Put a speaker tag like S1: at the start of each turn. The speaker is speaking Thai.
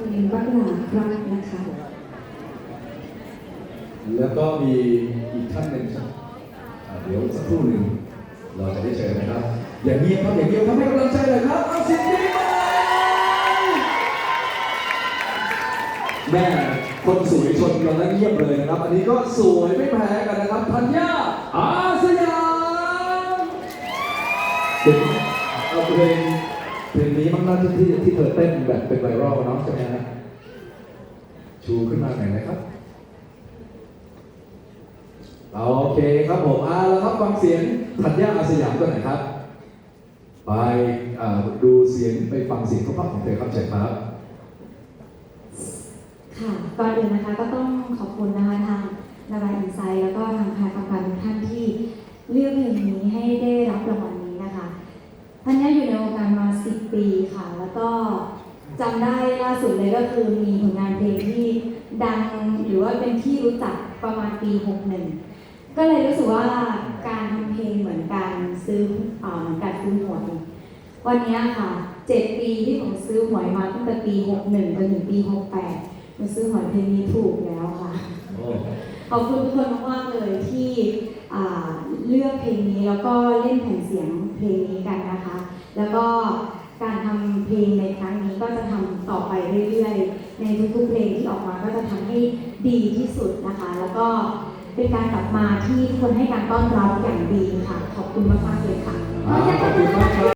S1: คุณบักหลาครับนะคะ
S2: แล้วก็มีอีกท่านหนึ่งครับอ่าเดี๋ยวสักครู่หนึ่งเราจะได้เจอนะครับ อย่างเงียบครับอย่างเงียบครับให้กำลังใจหน่อยครับเอาเสิบนี้มาแม่คนสวยชนกันแล้วเงียบเลยนะครับ อันนี้ก็สวยไม่แพ้กันนะครับธัญญาอาสยามเด็กเอาเพลง เพลงนี้มั้งน่าจะที่ที่เธอเต้นแบบเป็นไวรัลเนาะใช่ไหมฮะชูขึ้นมาหน่อยนะครับโอเคครับผมอ่าแล้วครับฟังเสียงธัญญาอาสยามกันหน่อยครับ ไปอ่าดูเสียงไปฟังเสียงเพราะๆของเธอครับเชิญครับ
S1: ค่ะก่อนอื่นนะคะก็ต้องขอบคุณนะคะทางนาบายอินไซด์ ก็จำได้ล่าสุดเลยก็คือมีผลงานเพลงที่ดังหรือว่าเป็นที่รู้จักประมาณปี 61 ก็เลยรู้สึกว่าการทำเพลงเหมือนการซื้ออ่าเหมือนการซื้อหวยวันเนี้ยค่ะ 7 ปีที่ผมซื้อหวยมาตั้งแต่ปี 61จนถึงปี 68ผมซื้อหวยเพลงนี้ถูกแล้วค่ะ
S2: โอ้
S1: ขอบคุณทุกคนมากๆเลยที่อ่าเลือกเพลงนี้แล้วก็เล่นแผ่นเสียงเพลงนี้กันนะคะ แล้วก็ การทำเพลงในครั้งนี้ก็จะทำต่อไปเรื่อยๆ ในทุกๆเพลงที่ออกมาก็จะทำให้ดีที่สุดนะคะ แล้วก็เป็นการกลับมาที่คนให้การต้อนรับอย่างดีค่ะ ขอบคุณมากๆเลยค่ะ